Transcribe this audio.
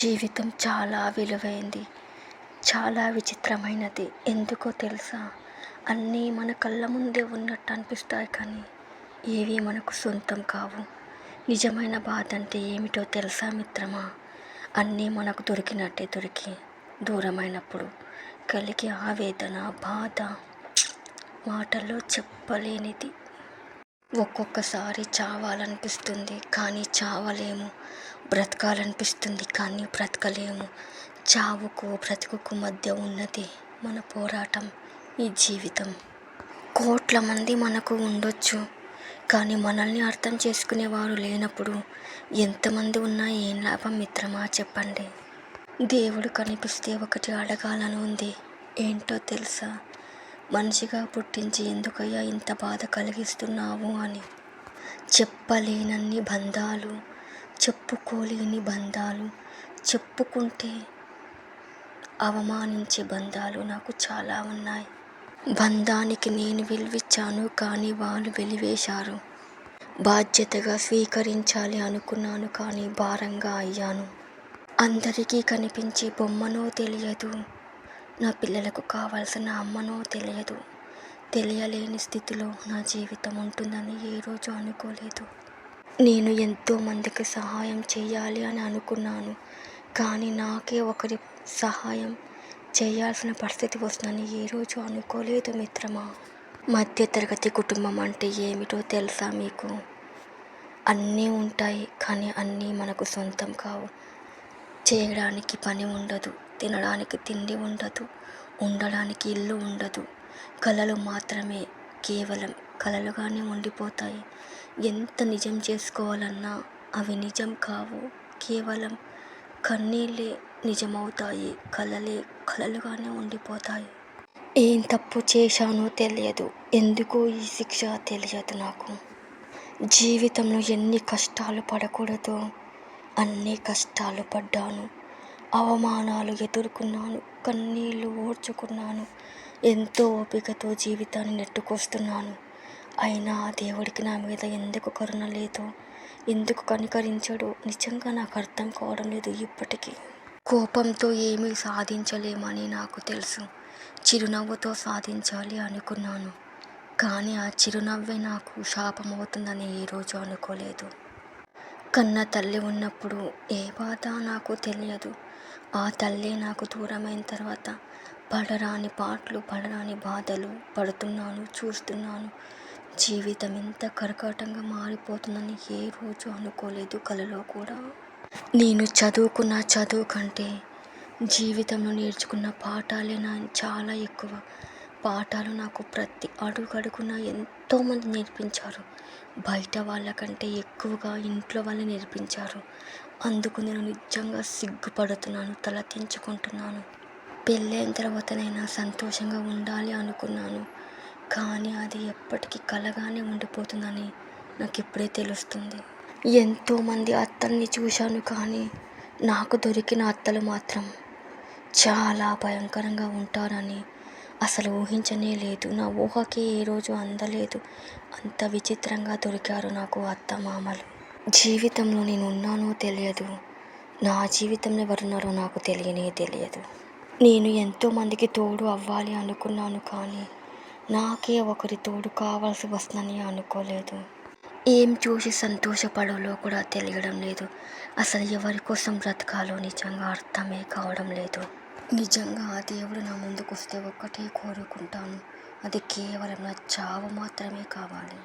జీవితం చాలా విలువైంది చాలా విచిత్రమైనది. ఎందుకో తెలుసా? అన్నీ మన కళ్ళ ముందే ఉన్నట్టు అనిపిస్తాయి కానీ ఏవి మనకు సొంతం కావు. నిజమైన బాధ అంటే ఏమిటో తెలుసా మిత్రమా? అన్నీ మనకు దొరికినట్టే దొరికి దూరమైనప్పుడు కలిగే ఆవేదన బాధ మాటల్లో చెప్పలేనిది. ఒక్కొక్కసారి చావాలనిపిస్తుంది కానీ చావలేము. బ్రతకాలనిపిస్తుంది కానీ బ్రతకలేము. చావుకు బ్రతుకుకు మధ్య ఉన్నది మన పోరాటం ఈ జీవితం. కోట్ల మంది మనకు ఉండొచ్చు కానీ మనల్ని అర్థం చేసుకునేవారు లేనప్పుడు ఎంతమంది ఉన్నా ఏం లాభం మిత్రమా చెప్పండి. దేవుడు కనిపిస్తే ఒకటి అడగాలని ఉంది. ఏంటో తెలుసా? మనిషిగా పుట్టించి ఎందుకయ్యా ఇంత బాధ కలిగిస్తున్నావు అని. చెప్పలేనన్ని బంధాలు చెప్పుకోలేని బంధాలు చెప్పుకుంటే అవమానించే బంధాలు నాకు చాలా ఉన్నాయి. బంధానికి నేను విలువిచ్చాను కానీ వాళ్ళు వెలివేశారు. బాధ్యతగా స్వీకరించాలి అనుకున్నాను కానీ భారంగా అయ్యాను. అందరికీ కనిపించే బొమ్మనో తెలియదు. నా పిల్లలకు కావాల్సిన అమ్మనో తెలియదు. తెలియలేని స్థితిలో నా జీవితం ఉంటుందని ఏ రోజు అనుకోలేదు. నేను ఎంతోమందికి సహాయం చేయాలి అని అనుకున్నాను. కానీ నాకే ఒకరి సహాయం చేయాల్సిన పరిస్థితి వస్తుందని ఏ రోజు అనుకోలేదు మిత్రమా. మధ్యతరగతి కుటుంబం అంటే ఏమిటో తెలుసా మీకు? అన్నీ ఉంటాయి కానీ అన్నీ మనకు సొంతం కావు. చేయడానికి పని ఉండదు. తినడానికి తిండి ఉండదు ఉండడానికి ఇల్లు ఉండదు. కళలు మాత్రమే కేవలం కళలుగానే ఉండిపోతాయి. ఎంత నిజం చేసుకోవాలన్నా అవి నిజం కావు. కేవలం కన్నీళ్ళే నిజమవుతాయి కలలే కలలుగానే ఉండిపోతాయి. ఏం తప్పు చేశానో తెలియదు. ఎందుకో ఈ శిక్ష తెలియదు నాకు. జీవితంలో ఎన్ని కష్టాలు పడకూడదో? అన్ని కష్టాలు పడ్డాను. అవమానాలు ఎదుర్కొన్నాను కన్నీళ్ళు ఓర్చుకున్నాను ఎంతో ఓపికతో జీవితాన్ని నెట్టుకొస్తున్నాను. అయినా ఆ దేవుడికి నా మీద ఎందుకు కరుణ లేదు? ఎందుకు కనికరించడు? నిజంగా నాకు అర్థం కావడం లేదు ఇప్పటికీ. కోపంతో ఏమీ సాధించలేమని నాకు తెలుసు. చిరునవ్వుతో సాధించాలి అనుకున్నాను. కానీ ఆ చిరునవ్వే నాకు శాపం అవుతుందని రోజు అనుకోలేదు. కన్న తల్లి ఉన్నప్పుడు ఏ బాధ నాకు తెలియదు. ఆ తల్లి నాకు దూరమైన తర్వాత పడరాని పాటలు పడరాని బాధలు పడుతున్నాను చూస్తున్నాను. జీవితం ఎంత కరకాటంగా మారిపోతుందని ఏ రోజు అనుకోలేదు కలలో కూడా. నేను చదువుకున్న చదువు కంటే జీవితంలో నేర్చుకున్న పాఠాలే నా చాలా ఎక్కువ. పాఠాలు నాకు ప్రతి అడుగడుగున ఎంతోమంది నేర్పించారు. బయట వాళ్ళకంటే ఎక్కువగా ఇంట్లో వాళ్ళు నేర్పించారు. అందుకు నేను నిజంగా సిగ్గుపడుతున్నాను తల తెంచుకుంటున్నాను. పెళ్ళైన తర్వాతనైనా సంతోషంగా ఉండాలి అనుకున్నాను. కానీ అది ఎప్పటికీ కలగానే ఉండిపోతుందని నాకు ఇప్పుడే తెలుస్తుంది. ఎంతోమంది అత్తల్ని చూశాను కానీ నాకు దొరికిన అత్తలు మాత్రం చాలా భయంకరంగా ఉంటారని అసలు ఊహించనే లేదు. నా ఊహకి ఏ రోజు అందలేదు. అంత విచిత్రంగా దొరికారు నాకు అత్త మామలు జీవితంలో నేను ఉన్నానో తెలియదు. నా జీవితంలో ఎవరున్నారో నాకు తెలియనే తెలియదు. నేను ఎంతోమందికి తోడు అవ్వాలి అనుకున్నాను కానీ నాకే ఒకరి తోడు కావాల్సి వస్తుందని అనుకోలేదు. ఏం చూసి సంతోషపడాలో కూడా తెలియడం లేదు. అసలు ఎవరి కోసం బ్రతకాలో నిజంగా అర్థమే కావడం లేదు. నిజంగా ఆ దేవుడు నా ముందుకు వస్తే ఒక్కటే కోరుకుంటాను. అది కేవలం నా చావు మాత్రమే కావాలి.